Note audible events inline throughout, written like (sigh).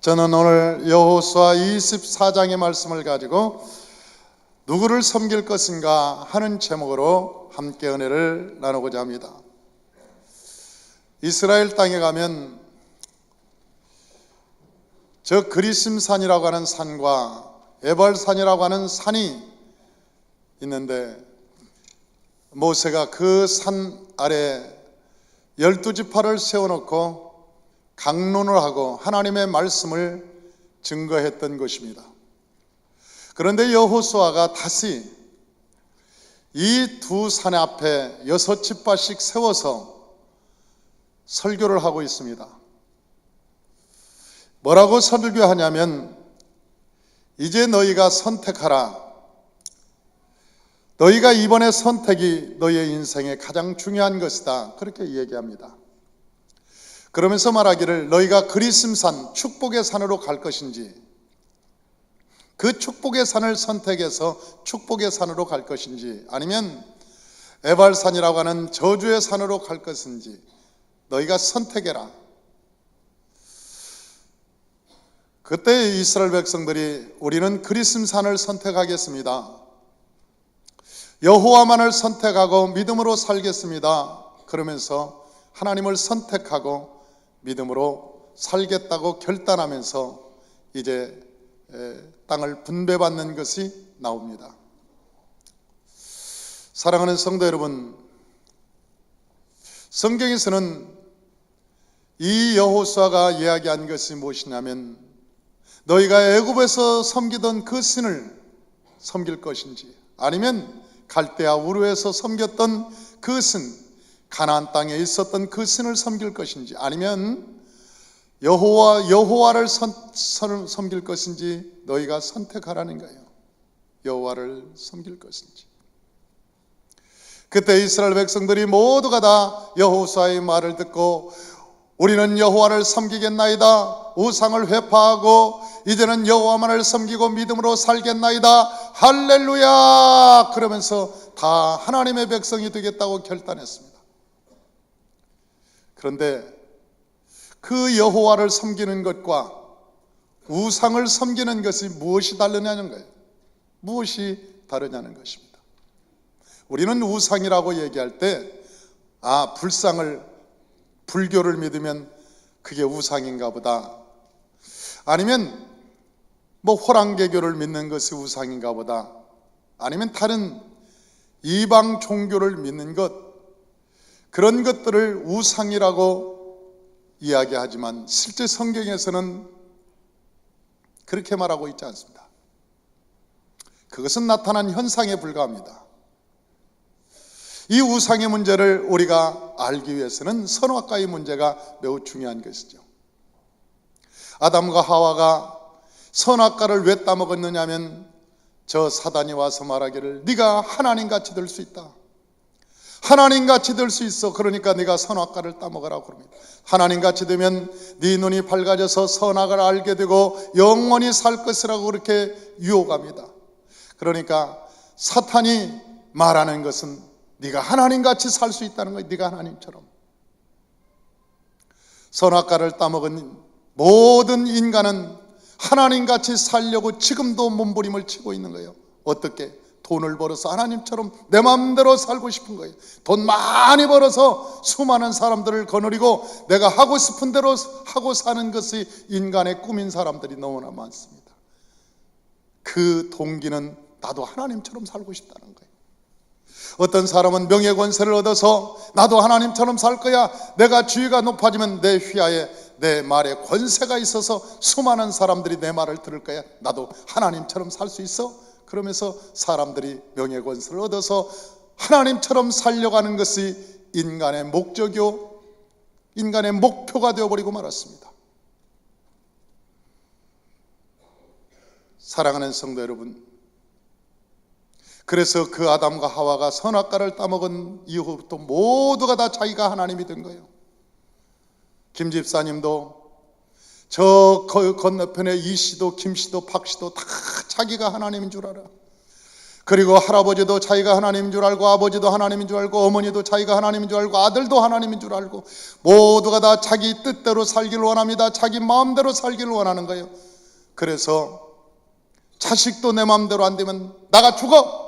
저는 오늘 여호수아 24장의 말씀을 가지고 누구를 섬길 것인가 하는 제목으로 함께 은혜를 나누고자 합니다. 이스라엘 땅에 가면 저 그리심산이라고 하는 산과 에발산이라고 하는 산이 있는데 모세가 그 산 아래 열두 지파를 세워놓고 강론을 하고 하나님의 말씀을 증거했던 것입니다. 그런데 여호수아가 다시 이 두 산 앞에 여섯 지파씩 세워서 설교를 하고 있습니다. 뭐라고 설교하냐면 이제 너희가 선택하라. 너희가 이번에 선택이 너희의 인생의 가장 중요한 것이다. 그렇게 얘기합니다. 그러면서 말하기를 너희가 그리심산 축복의 산으로 갈 것인지 그 축복의 산을 선택해서 축복의 산으로 갈 것인지 아니면 에발산이라고 하는 저주의 산으로 갈 것인지 너희가 선택해라. 그때 이스라엘 백성들이 우리는 그리심산을 선택하겠습니다. 여호와만을 선택하고 믿음으로 살겠습니다. 그러면서 하나님을 선택하고 믿음으로 살겠다고 결단하면서 이제 땅을 분배받는 것이 나옵니다. 사랑하는 성도 여러분, 성경에서는 이 여호수아가 이야기한 것이 무엇이냐면 너희가 애굽에서 섬기던 그 신을 섬길 것인지 아니면 갈대아 우르에서 섬겼던 그 신, 가나안 땅에 있었던 그 신을 섬길 것인지 아니면 여호와 여호와를 선, 선, 섬길 것인지 너희가 선택하라는 거예요. 여호와를 섬길 것인지. 그때 이스라엘 백성들이 모두가 다 여호수아의 말을 듣고 우리는 여호와를 섬기겠나이다. 우상을 회파하고 이제는 여호와만을 섬기고 믿음으로 살겠나이다. 할렐루야! 그러면서 다 하나님의 백성이 되겠다고 결단했습니다. 그런데 그 여호와를 섬기는 것과 우상을 섬기는 것이 무엇이 다르냐는 거예요. 무엇이 다르냐는 것입니다. 우리는 우상이라고 얘기할 때, 아, 불상을, 불교를 믿으면 그게 우상인가 보다. 아니면 뭐 호랑개교를 믿는 것이 우상인가 보다. 아니면 다른 이방 종교를 믿는 것, 그런 것들을 우상이라고 이야기하지만 실제 성경에서는 그렇게 말하고 있지 않습니다. 그것은 나타난 현상에 불과합니다. 이 우상의 문제를 우리가 알기 위해서는 선악과의 문제가 매우 중요한 것이죠. 아담과 하와가 선악과를 왜 따먹었느냐면 저 사단이 와서 말하기를 네가 하나님 같이 될 수 있다. 하나님같이 될 수 있어. 그러니까 네가 선악과를 따먹으라고 그럽니다. 하나님같이 되면 네 눈이 밝아져서 선악을 알게 되고 영원히 살 것이라고 그렇게 유혹합니다. 그러니까 사탄이 말하는 것은 네가 하나님같이 살 수 있다는 거예요. 네가 하나님처럼. 선악과를 따먹은 모든 인간은 하나님같이 살려고 지금도 몸부림을 치고 있는 거예요. 어떻게? 돈을 벌어서 하나님처럼 내 마음대로 살고 싶은 거예요. 돈 많이 벌어서 수많은 사람들을 거느리고 내가 하고 싶은 대로 하고 사는 것이 인간의 꿈인 사람들이 너무나 많습니다. 그 동기는 나도 하나님처럼 살고 싶다는 거예요. 어떤 사람은 명예 권세를 얻어서 나도 하나님처럼 살 거야. 내가 주의가 높아지면 내 휘하에 내 말에 권세가 있어서 수많은 사람들이 내 말을 들을 거야. 나도 하나님처럼 살 수 있어. 그러면서 사람들이 명예 권세를 얻어서 하나님처럼 살려가는 것이 인간의 목적이요, 인간의 목표가 되어버리고 말았습니다. 사랑하는 성도 여러분, 그래서 그 아담과 하와가 선악과를 따먹은 이후부터 모두가 다 자기가 하나님이 된 거예요. 김 집사님도 저 건너편에 이 씨도 김 씨도 박 씨도 다 자기가 하나님인 줄 알아. 그리고 할아버지도 자기가 하나님인 줄 알고 아버지도 하나님인 줄 알고 어머니도 자기가 하나님인 줄 알고 아들도 하나님인 줄 알고 모두가 다 자기 뜻대로 살기를 원합니다. 자기 마음대로 살기를 원하는 거예요. 그래서 자식도 내 마음대로 안 되면 나가 죽어.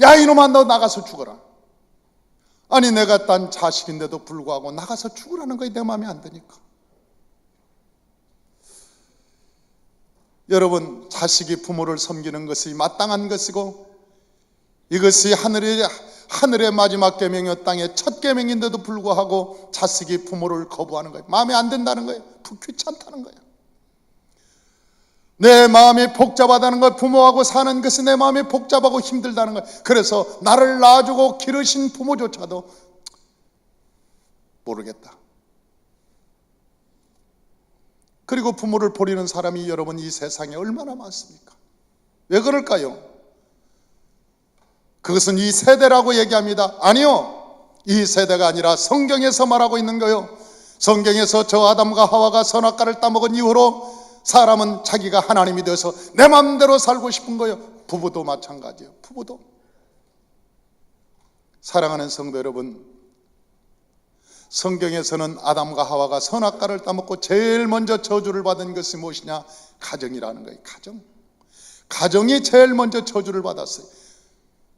야 이놈아 너 나가서 죽어라. 아니 내가 딴 자식인데도 불구하고 나가서 죽으라는 거에 내 마음에 안 드니까. 여러분 자식이 부모를 섬기는 것이 마땅한 것이고 이것이 하늘의 하늘의 마지막 계명이요 땅의 첫 계명인데도 불구하고 자식이 부모를 거부하는 거예요. 마음에 안 든다는 거예요. 귀찮다는 거예요. 내 마음이 복잡하다는 걸 부모하고 사는 것이 내 마음이 복잡하고 힘들다는 거예요. 그래서 나를 낳아주고 기르신 부모조차도 모르겠다. 그리고 부모를 버리는 사람이 여러분 이 세상에 얼마나 많습니까? 왜 그럴까요? 그것은 이 세대라고 얘기합니다. 아니요. 이 세대가 아니라 성경에서 말하고 있는 거요. 성경에서 저 아담과 하와가 선악과를 따먹은 이후로 사람은 자기가 하나님이 되어서 내 마음대로 살고 싶은 거예요. 부부도 마찬가지예요. 부부도. 사랑하는 성도 여러분, 성경에서는 아담과 하와가 선악과를 따먹고 제일 먼저 저주를 받은 것이 무엇이냐? 가정이라는 거예요. 가정. 가정이 제일 먼저 저주를 받았어요.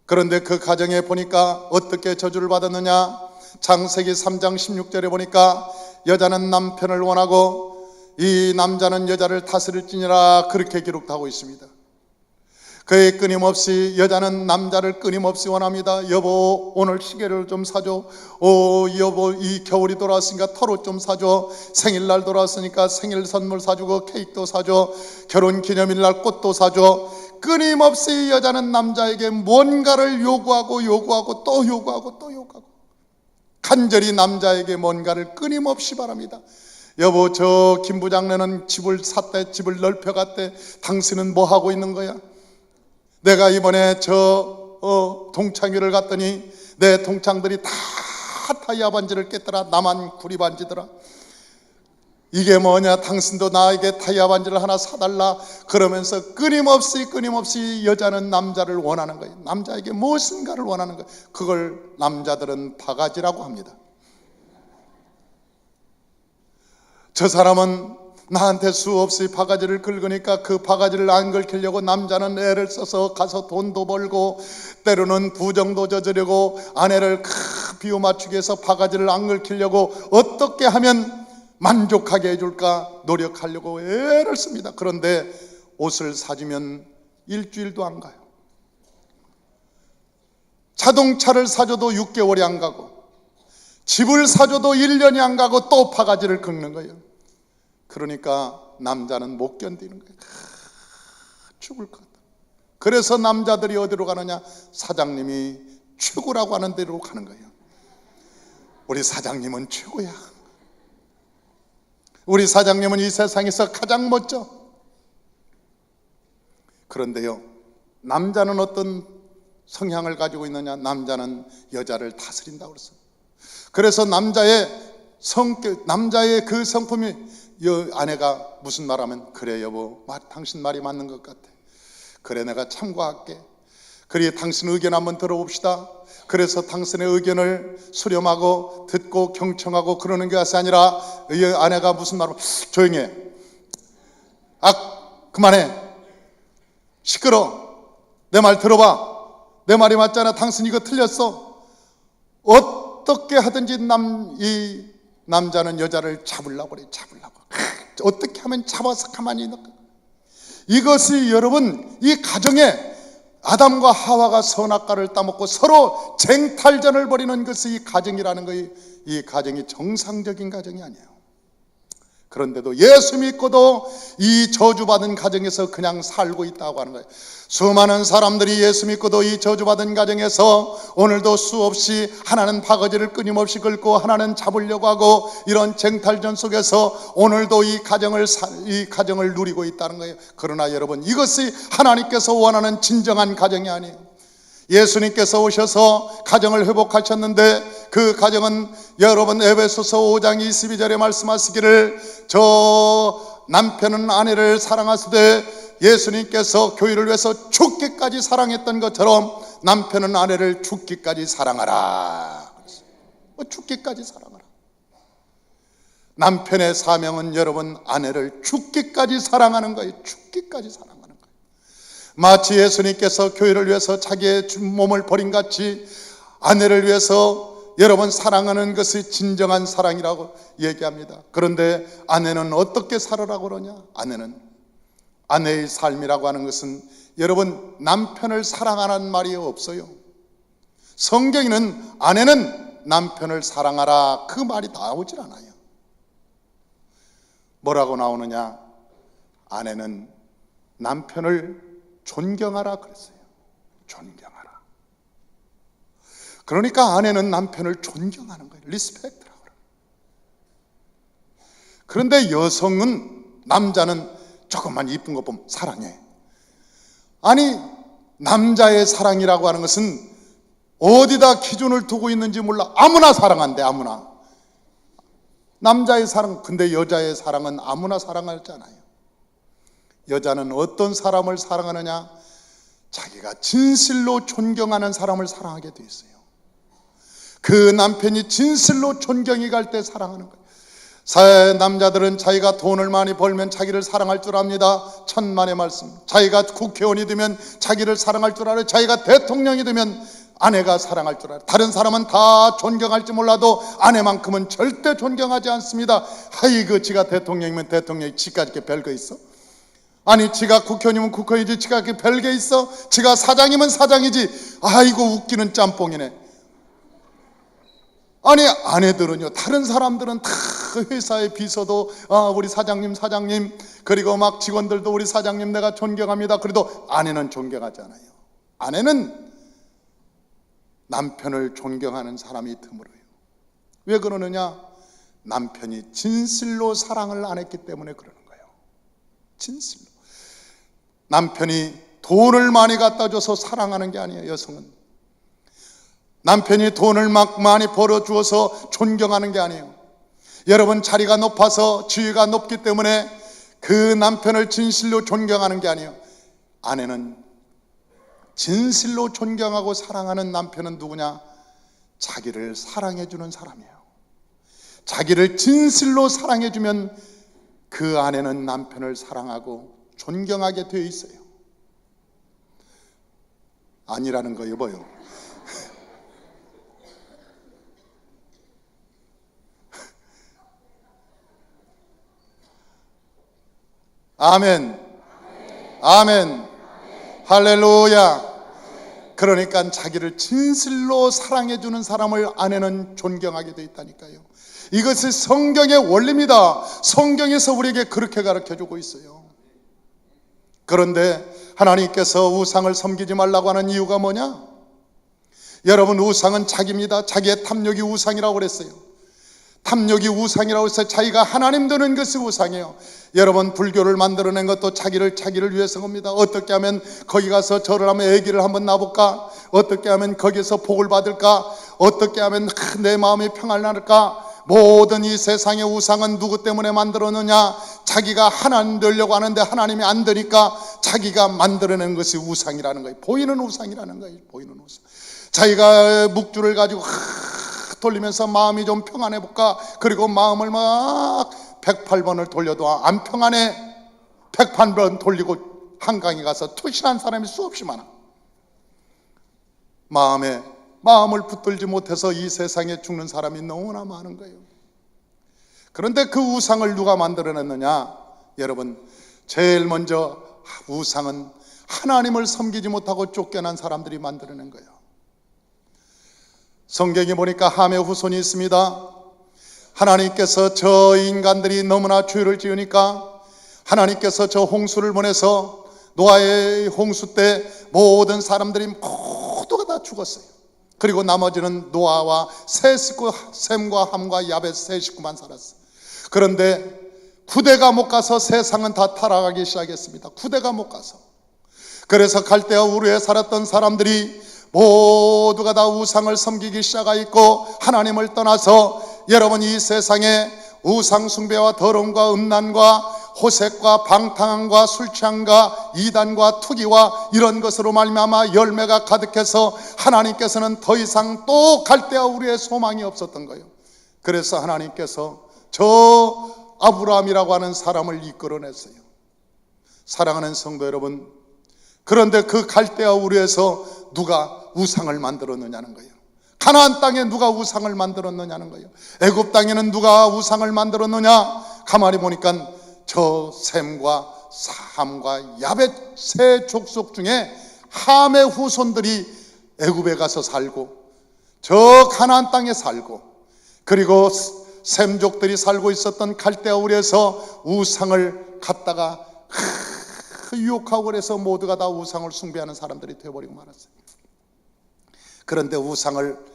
그런데 그 가정에 보니까 어떻게 저주를 받았느냐? 창세기 3장 16절에 보니까 여자는 남편을 원하고 이 남자는 여자를 다스릴지니라 그렇게 기록하고 있습니다. 그의 끊임없이 여자는 남자를 끊임없이 원합니다. 여보 오늘 시계를 좀 사줘. 오 여보 이 겨울이 돌아왔으니까 털옷 좀 사줘. 생일날 돌아왔으니까 생일 선물 사주고 케이크도 사줘. 결혼 기념일날 꽃도 사줘. 끊임없이 여자는 남자에게 뭔가를 요구하고 요구하고 또 요구하고 또 요구하고 간절히 남자에게 뭔가를 끊임없이 바랍니다. 여보 저 김 부장네는 집을 샀대 집을 넓혀갔대 당신은 뭐 하고 있는 거야? 내가 이번에 저 어, 동창회를 갔더니 내 동창들이 다 타이어 반지를 깼더라. 나만 구리 반지더라. 이게 뭐냐? 당신도 나에게 타이어 반지를 하나 사달라. 그러면서 끊임없이 끊임없이 여자는 남자를 원하는 거예요. 남자에게 무엇인가를 원하는 거예요. 그걸 남자들은 바가지라고 합니다. 저 사람은 나한테 수없이 바가지를 긁으니까 그 바가지를 안 긁히려고 남자는 애를 써서 가서 돈도 벌고 때로는 부정도 저지르고 아내를 크 비워 맞추기 위해서 바가지를 안 긁히려고 어떻게 하면 만족하게 해줄까 노력하려고 애를 씁니다. 그런데 옷을 사주면 일주일도 안 가요. 자동차를 사줘도 6개월이 안 가고 집을 사줘도 1년이 안 가고 또 바가지를 긁는 거예요. 그러니까 남자는 못 견디는 거예요. 죽을 것. 그래서 남자들이 어디로 가느냐? 사장님이 최고라고 하는 데로 가는 거예요. 우리 사장님은 최고야. 우리 사장님은 이 세상에서 가장 멋져. 그런데요, 남자는 어떤 성향을 가지고 있느냐? 남자는 여자를 다스린다고 그랬어요. 그래서 남자의 성격, 남자의 그 성품이 여 아내가 무슨 말하면 그래 여보, 마, 당신 말이 맞는 것 같아. 그래 내가 참고할게. 그래 당신 의견 한번 들어봅시다. 그래서 당신의 의견을 수렴하고 듣고 경청하고 그러는 것이 아니라 이 아내가 무슨 말을 조용해. 아 그만해. 시끄러. 내 말 들어봐. 내 말이 맞잖아. 당신 이거 틀렸어. 어떻게 하든지 남 이 남자는 여자를 잡으려고 그래. 잡으려고. 어떻게 하면 잡아서 가만히 있는 가 이것이 여러분 이 가정에 아담과 하와가 선악과를 따먹고 서로 쟁탈전을 벌이는 것이 이 가정이라는 거이 이 가정이 정상적인 가정이 아니에요. 그런데도 예수 믿고도 이 저주받은 가정에서 그냥 살고 있다고 하는 거예요. 수많은 사람들이 예수 믿고도 이 저주받은 가정에서 오늘도 수없이 하나는 바가지를 끊임없이 긁고 하나는 잡으려고 하고 이런 쟁탈전 속에서 오늘도 이 가정을 사- 이 가정을 누리고 있다는 거예요. 그러나 여러분 이것이 하나님께서 원하는 진정한 가정이 아니에요. 예수님께서 오셔서 가정을 회복하셨는데 그 가정은 여러분 에베소서 5장 22절에 말씀하시기를 저 남편은 아내를 사랑하시되 예수님께서 교회를 위해서 죽기까지 사랑했던 것처럼 남편은 아내를 죽기까지 사랑하라. 뭐 죽기까지 사랑하라. 남편의 사명은 여러분 아내를 죽기까지 사랑하는 거예요. 죽기까지 거예요. 마치 예수님께서 교회를 위해서 자기의 몸을 버린 같이 아내를 위해서 여러분 사랑하는 것이 진정한 사랑이라고 얘기합니다. 그런데 아내는 어떻게 살으라고 그러냐? 아내는 아내의 삶이라고 하는 것은 여러분 남편을 사랑하라는 말이 없어요. 성경에는 아내는 남편을 사랑하라 그 말이 나오질 않아요. 뭐라고 나오느냐? 아내는 남편을 존경하라 그랬어요. 존경하라. 그러니까 아내는 남편을 존경하는 거예요. 리스펙트라고 그래요. 그런데 여성은 남자는 조금만 이쁜 것 보면 사랑해. 아니 남자의 사랑이라고 하는 것은 어디다 기준을 두고 있는지 몰라 아무나 사랑한대 아무나. 남자의 사랑 근데 여자의 사랑은 아무나 사랑하잖아요. 여자는 어떤 사람을 사랑하느냐? 자기가 진실로 존경하는 사람을 사랑하게 돼 있어요. 그 남편이 진실로 존경이 갈 때 사랑하는 거예요. 사회 남자들은 자기가 돈을 많이 벌면 자기를 사랑할 줄 압니다. 천만의 말씀. 자기가 국회의원이 되면 자기를 사랑할 줄 알아요. 자기가 대통령이 되면 아내가 사랑할 줄 알아요. 다른 사람은 다 존경할지 몰라도 아내만큼은 절대 존경하지 않습니다. 하이그 지가 대통령이면 대통령이 이렇게 별거 있어? 아니 지가 국회의원이면 국회의원이지 지가 별게 있어? 지가 사장이면 사장이지. 아이고 웃기는 짬뽕이네. 아니 아내들은요 다른 사람들은 다 회사의 비서도 아 우리 사장님 사장님. 그리고 막 직원들도 우리 사장님 내가 존경합니다. 그래도 아내는 존경하지 않아요. 아내는 남편을 존경하는 사람이 드물어요. 왜 그러느냐? 남편이 진실로 사랑을 안 했기 때문에 그러는 거예요. 진실로 남편이 돈을 많이 갖다 줘서 사랑하는 게 아니에요 여성은 남편이 돈을 막 많이 벌어 주어서 존경하는 게 아니에요. 여러분 자리가 높아서 지위가 높기 때문에 그 남편을 진실로 존경하는 게 아니에요. 아내는 진실로 존경하고 사랑하는 남편은 누구냐? 자기를 사랑해 주는 사람이에요. 자기를 진실로 사랑해 주면 그 아내는 남편을 사랑하고 존경하게 되어 있어요. 아니라는 거 여보요. (laughs) 아멘. 아멘. 할렐루야. 그러니까 자기를 진실로 사랑해주는 사람을 아내는 존경하게 돼 있다니까요. 이것이 성경의 원리입니다. 성경에서 우리에게 그렇게 가르쳐 주고 있어요. 그런데 하나님께서 우상을 섬기지 말라고 하는 이유가 뭐냐? 여러분, 우상은 자기입니다. 자기의 탐욕이 우상이라고 그랬어요. 탐욕이 우상이라고 해서 자기가 하나님 되는 것이 우상이에요. 여러분 불교를 만들어낸 것도 자기를 자기를 위해서 겁니다. 어떻게 하면 거기 가서 절을 하면 아기를 한번 낳아볼까? 어떻게 하면 거기서 복을 받을까? 어떻게 하면 내 마음이 평안을 나을까? 모든 이 세상의 우상은 누구 때문에 만들었느냐? 자기가 하나님 되려고 하는데 하나님이 안 되니까 자기가 만들어낸 것이 우상이라는 거예요. 보이는 우상이라는 거예요. 보이는 우상. 자기가 묵주를 가지고 돌리면서 마음이 좀 평안해 볼까? 그리고 마음을 막 108번을 돌려도 안 평안해. 108번 돌리고 한강에 가서 투신한 사람이 수없이 많아. 마음에 마음을 붙들지 못해서 이 세상에 죽는 사람이 너무나 많은 거예요. 그런데 그 우상을 누가 만들어냈느냐? 여러분, 제일 먼저 우상은 하나님을 섬기지 못하고 쫓겨난 사람들이 만들어낸 거예요. 성경에 보니까 함의 후손이 있습니다. 하나님께서 저 인간들이 너무나 죄를 지으니까 하나님께서 저 홍수를 보내서 노아의 홍수 때 모든 사람들이 모두가 다 죽었어요. 그리고 나머지는 노아와 세 식구, 샘과 함과 야벳 세 식구만 살았어요. 그런데 구대가 못 가서 세상은 다 타락하기 시작했습니다. 구대가 못 가서. 그래서 갈대와 우르에 살았던 사람들이 모두가 다 우상을 섬기기 시작하였고 하나님을 떠나서 여러분 이 세상에 우상 숭배와 더러움과 음란과 호색과 방탕함과 술취함과 이단과 투기와 이런 것으로 말미암아 열매가 가득해서 하나님께서는 더 이상 또 갈대와 우리의 소망이 없었던 거예요. 그래서 하나님께서 저 아브라함이라고 하는 사람을 이끌어냈어요. 사랑하는 성도 여러분, 그런데 그 갈대아 우리에서 누가 우상을 만들었느냐는 거예요. 가나안 땅에 누가 우상을 만들었느냐는 거예요. 애굽 땅에는 누가 우상을 만들었느냐? 가만히 보니까 저 셈과 사함과 야벳 세 족속 중에 함의 후손들이 애굽에 가서 살고 저 가나안 땅에 살고 그리고 셈족들이 살고 있었던 갈대아 우리에서 우상을 갖다가 유혹하고 그래서 모두가 다 우상을 숭배하는 사람들이 되어버리고 말았어요. 그런데 우상을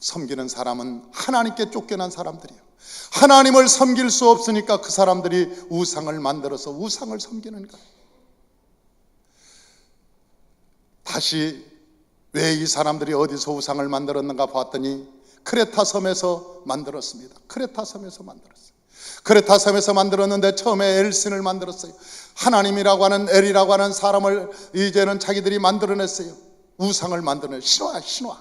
섬기는 사람은 하나님께 쫓겨난 사람들이에요. 하나님을 섬길 수 없으니까 그 사람들이 우상을 만들어서 우상을 섬기는 거예요. 다시 왜 이 사람들이 어디서 우상을 만들었는가 봤더니 크레타 섬에서 만들었습니다. 크레타 섬에서 만들었어요. 크레타 섬에서 만들었는데 처음에 엘신을 만들었어요. 하나님이라고 하는 엘이라고 하는 사람을 이제는 자기들이 만들어냈어요. 우상을 만드는 신화, 신화,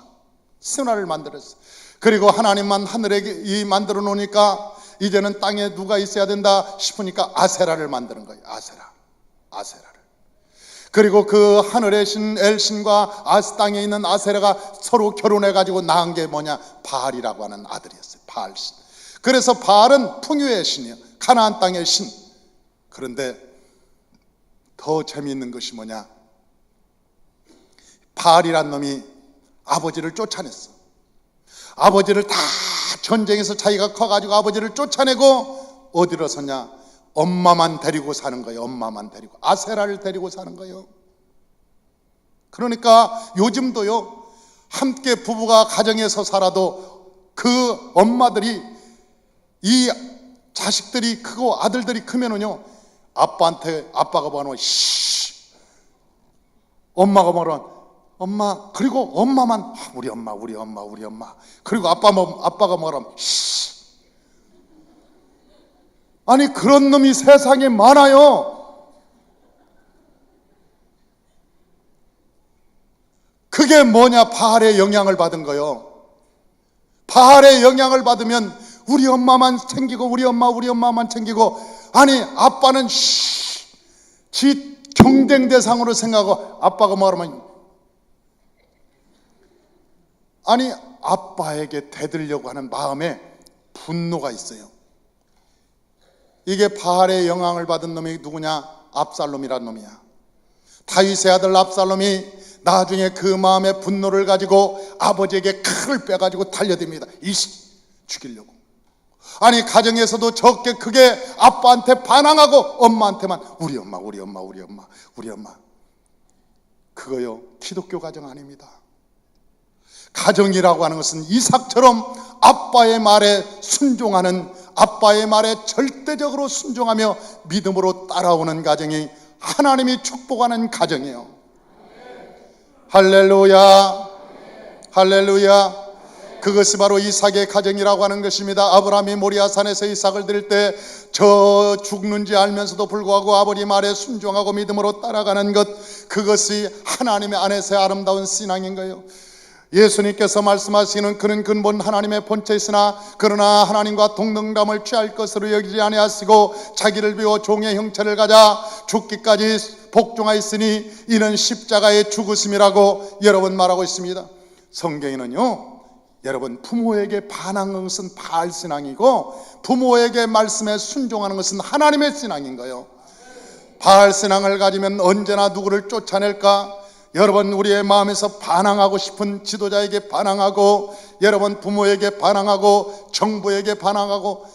신화를 만들었어요. 그리고 하나님만 하늘에 이 만들어 놓으니까 이제는 땅에 누가 있어야 된다 싶으니까 아세라를 만드는 거예요. 아세라, 아세라를. 그리고 그 하늘의 신 엘신과 아스 땅에 있는 아세라가 서로 결혼해 가지고 낳은 게 뭐냐? 바알이라고 하는 아들이었어요. 바알신. 그래서 바알은 풍요의 신이에요. 가나안 땅의 신. 그런데 더 재미있는 것이 뭐냐? 바알이란 놈이 아버지를 쫓아냈어. 아버지를 다 전쟁에서 자기가 커가지고 아버지를 쫓아내고 어디로 섰냐? 엄마만 데리고 사는 거예요. 엄마만 데리고. 아세라를 데리고 사는 거예요. 그러니까 요즘도요, 함께 부부가 가정에서 살아도 그 엄마들이 이 자식들이 크고 아들들이 크면은요, 아빠한테, 아빠가 뭐하면, 씨. 엄마가 뭐라 엄마, 그리고 엄마만, 아, 우리 엄마, 우리 엄마, 우리 엄마. 그리고 아빠, 뭐, 아빠가 뭐라면, 씨. 아니 그런 놈이 세상에 많아요. 그게 뭐냐? 바알의 영향을 받은 거요. 바알의 영향을 받으면 우리 엄마만 챙기고 우리 엄마 우리 엄마만 챙기고 아니 아빠는 씨, 지 경쟁 대상으로 생각하고 아빠가 뭐하면 아니 아빠에게 대들려고 하는 마음에 분노가 있어요. 이게 바알의 영향을 받은 놈이 누구냐? 압살롬이란 놈이야. 다윗의 아들 압살롬이 나중에 그 마음의 분노를 가지고 아버지에게 칼을 빼가지고 달려듭니다. 이씨 죽이려고. 아니 가정에서도 적게 크게 아빠한테 반항하고 엄마한테만 우리 엄마 우리 엄마 우리 엄마 우리 엄마 그거요 기독교 가정 아닙니다. 가정이라고 하는 것은 이삭처럼 아빠의 말에 순종하는 아빠의 말에 절대적으로 순종하며 믿음으로 따라오는 가정이 하나님이 축복하는 가정이에요. 할렐루야. 할렐루야. 그것이 바로 이삭의 가정이라고 하는 것입니다. 아브라함이 모리아산에서 이삭을 드릴 때 저 죽는지 알면서도 불구하고 아버지 말에 순종하고 믿음으로 따라가는 것 그것이 하나님의 안에서의 아름다운 신앙인 거예요. 예수님께서 말씀하시는 그는 근본 하나님의 본체이으나 그러나 하나님과 동등감을 취할 것으로 여기지 아니하시고 자기를 비워 종의 형체를 가자 죽기까지 복종하였으니 이는 십자가의 죽으심이라고 여러 번 말하고 있습니다. 성경에는요. 여러분 부모에게 반항하는 것은 바알 신앙이고 부모에게 말씀에 순종하는 것은 하나님의 신앙인 거예요. 바알 신앙을 가지면 언제나 누구를 쫓아낼까? 여러분 우리의 마음에서 반항하고 싶은 지도자에게 반항하고 여러분 부모에게 반항하고 정부에게 반항하고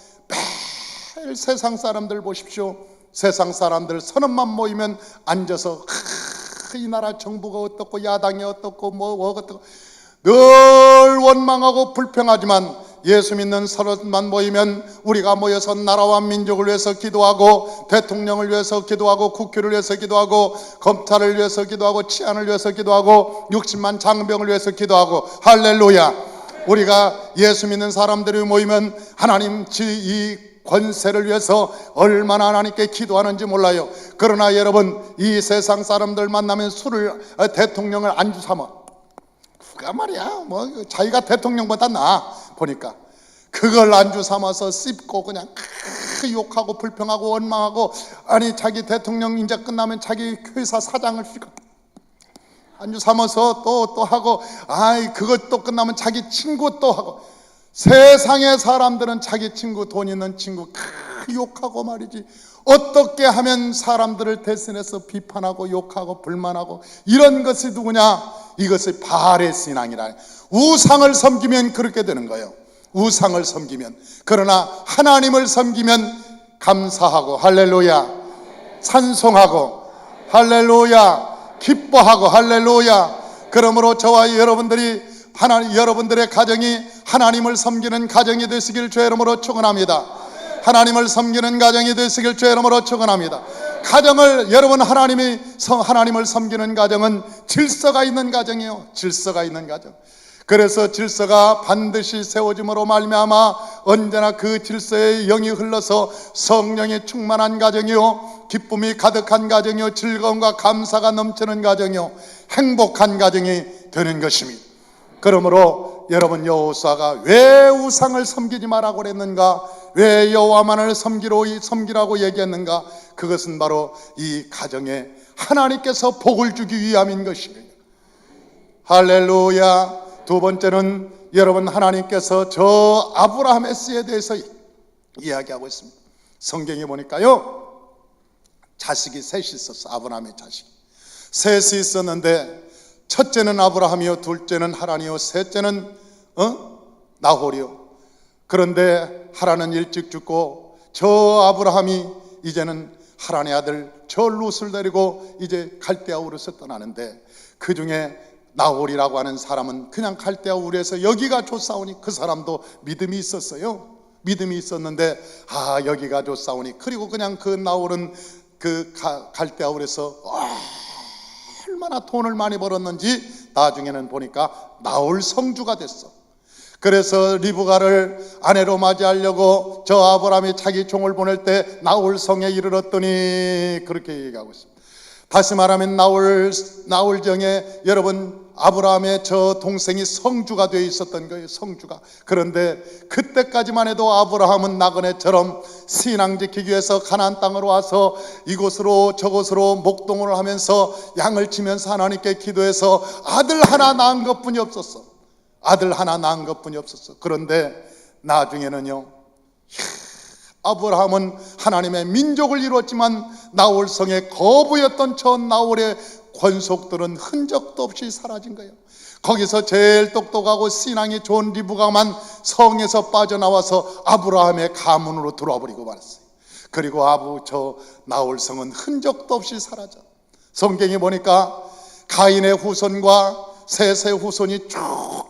매일 세상 사람들 보십시오. 세상 사람들 서너만 모이면 앉아서 이 나라 정부가 어떻고 야당이 어떻고 뭐 어떻고 늘 원망하고 불평하지만 예수 믿는 서른만 모이면 우리가 모여서 나라와 민족을 위해서 기도하고 대통령을 위해서 기도하고 국회를 위해서 기도하고 검찰을 위해서 기도하고 치안을 위해서 기도하고 60만 장병을 위해서 기도하고 할렐루야 우리가 예수 믿는 사람들이 모이면 하나님 이 권세를 위해서 얼마나 하나님께 기도하는지 몰라요. 그러나 여러분 이 세상 사람들 만나면 술을 어, 대통령을 안주 삼아. 그가 말이야 뭐 자기가 대통령보다 나 보니까 그걸 안주 삼아서 씹고 그냥 크 욕하고 불평하고 원망하고 아니 자기 대통령 인자 끝나면 자기 회사 사장을 안주 삼아서 또 또 하고 아이 그것도 끝나면 자기 친구 또 하고 세상의 사람들은 자기 친구 돈 있는 친구 크 욕하고 말이지 어떻게 하면 사람들을 대신해서 비판하고 욕하고 불만하고 이런 것이 누구냐? 이것이 바알의 신앙이라. 우상을 섬기면 그렇게 되는 거예요. 우상을 섬기면. 그러나 하나님을 섬기면 감사하고 할렐루야. 찬송하고 할렐루야. 기뻐하고 할렐루야. 그러므로 저와 여러분들이 하나님 여러분들의 가정이 하나님을 섬기는 가정이 되시길 주의 이름으로 축원합니다. 하나님을 섬기는 가정이 되시길 주의 이름으로 축원합니다. 가정을 여러분 하나님이 성- 하나님을 섬기는 가정은 질서가 있는 가정이요. 질서가 있는 가정. 그래서 질서가 반드시 세워짐으로 말미암아 언제나 그 질서의 영이 흘러서 성령이 충만한 가정이요 기쁨이 가득한 가정이요 즐거움과 감사가 넘치는 가정이요 행복한 가정이 되는 것입니다. 그러므로 여러분 여호수아가 왜 우상을 섬기지 말라고 그랬는가? 왜 여호와만을 섬기로 섬기라고 얘기했는가? 그것은 바로 이 가정에 하나님께서 복을 주기 위함인 것입니다. 할렐루야. 두 번째는 여러분 하나님께서 저 아브라함의 씨에 대해서 이야기하고 있습니다. 성경에 보니까요. 자식이 셋이 있었어. 아브라함의 자식. 셋이 있었는데 첫째는 아브라함이요, 둘째는 하란이요, 셋째는 어? 나홀이요. 그런데 하란은 일찍 죽고 저 아브라함이 이제는 하란의 아들 저 룻을 데리고 이제 갈대아 우르서 떠나는데 그 중에 나홀이라고 하는 사람은 그냥 갈대아 우르에서 여기가 좋사오니 그 사람도 믿음이 있었어요. 믿음이 있었는데 아 여기가 좋사오니 그리고 그냥 그 나홀은 그 가- 갈대아 우르에서 얼마나 돈을 많이 벌었는지 나중에는 보니까 나홀 성주가 됐어. 그래서 리브가를 아내로 맞이하려고 저 아브라함이 자기 종을 보낼 때 나홀 성에 이르렀더니 그렇게 얘기하고 있습니다. 다시 말하면 나올 나올 정에 여러분 아브라함의 저 동생이 성주가 되어 있었던 거예요. 성주가. 그런데 그때까지만 해도 아브라함은 나그네처럼 신앙 지키기 위해서 가나안 땅으로 와서 이곳으로 저곳으로 목동을 하면서 양을 치면서 하나님께 기도해서 아들 하나 낳은 것뿐이 없었어. 아들 하나 낳은 것뿐이 없었어. 그런데 나중에는요. 아브라함은 하나님의 민족을 이루었지만 나홀 성의 거부였던 저 나홀의 권속들은 흔적도 없이 사라진 거예요. 거기서 제일 똑똑하고 신앙이 좋은 리브가만 성에서 빠져나와서 아브라함의 가문으로 들어와 버리고 말았어요. 그리고 아부 저 나홀 성은 흔적도 없이 사라져. 성경에 보니까 가인의 후손과 셋의 후손이 쭉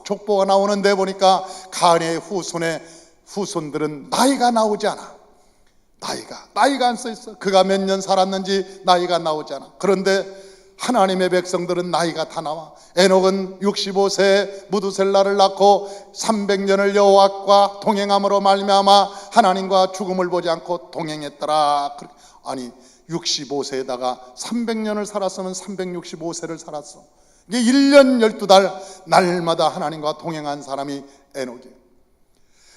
족보가 나오는데 보니까 가인의 후손의 후손들은 나이가 나오지 않아. 나이가 나이가 안 써 있어. 그가 몇 년 살았는지 나이가 나오지 않아. 그런데 하나님의 백성들은 나이가 다 나와. 에녹은 65세에 무두셀라를 낳고 300년을 여호와과 동행함으로 말미암아 하나님과 죽음을 보지 않고 동행했더라. 그렇게- 아니 65세에다가 300년을 살았으면 365세를 살았어. 이게 1년 12달 날마다 하나님과 동행한 사람이 에녹이에요.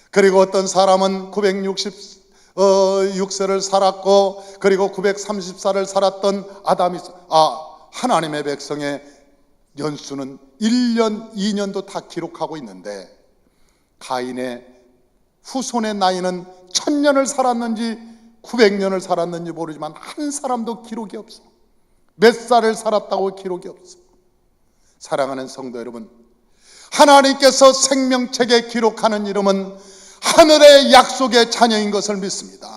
그리고 어떤 사람은 966세를 살았고 그리고 930살을 살았던 아담이. 아 하나님의 백성의 연수는 1년, 2년도 다 기록하고 있는데 가인의 후손의 나이는 천년을 살았는지 900년을 살았는지 모르지만 한 사람도 기록이 없어. 몇 살을 살았다고 기록이 없어. 사랑하는 성도 여러분, 하나님께서 생명책에 기록하는 이름은 하늘의 약속의 자녀인 것을 믿습니다.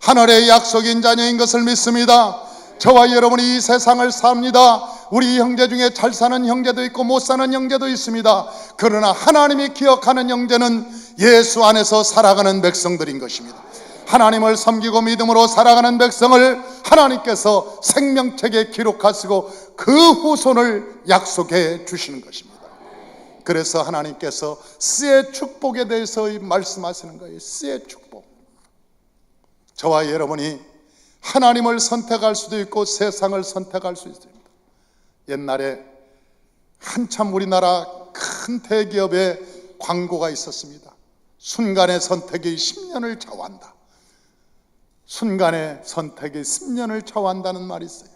하늘의 약속인 자녀인 것을 믿습니다. 저와 여러분이 이 세상을 삽니다. 우리 형제 중에 잘 사는 형제도 있고 못 사는 형제도 있습니다. 그러나 하나님이 기억하는 형제는 예수 안에서 살아가는 백성들인 것입니다. 하나님을 섬기고 믿음으로 살아가는 백성을 하나님께서 생명책에 기록하시고 그 후손을 약속해 주시는 것입니다. 그래서 하나님께서 씨의 축복에 대해서 말씀하시는 거예요. 씨의 축복. 저와 여러분이 하나님을 선택할 수도 있고 세상을 선택할 수 있습니다. 옛날에 한참 우리나라 큰 대기업의 광고가 있었습니다. 순간의 선택이 10년을 좌우한다. 순간의 선택이 10년을 좌우한다는 말이 있어요.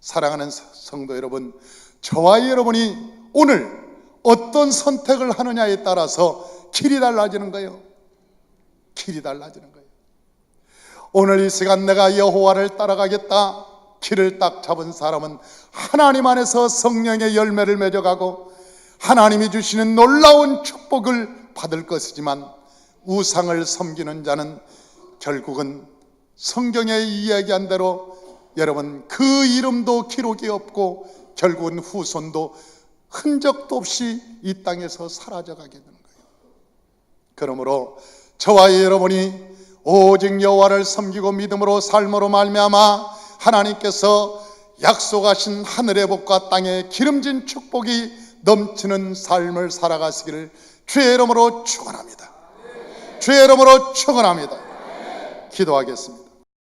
사랑하는 성도 여러분, 저와 여러분이 오늘 어떤 선택을 하느냐에 따라서 길이 달라지는 거예요. 길이 달라지는 거예요. 오늘 이 시간 내가 여호와를 따라가겠다. 길을 딱 잡은 사람은 하나님 안에서 성령의 열매를 맺어가고 하나님이 주시는 놀라운 축복을 받을 것이지만 우상을 섬기는 자는 결국은 성경에 이야기한 대로 여러분 그 이름도 기록이 없고 결국은 후손도 흔적도 없이 이 땅에서 사라져 가게 되는 거예요. 그러므로 저와 여러분이 오직 여호와를 섬기고 믿음으로 삶으로 말미암아 하나님께서 약속하신 하늘의 복과 땅의 기름진 축복이 넘치는 삶을 살아가시기를 주의 이름으로 축원합니다. 주의 이름으로 축원합니다. 기도하겠습니다.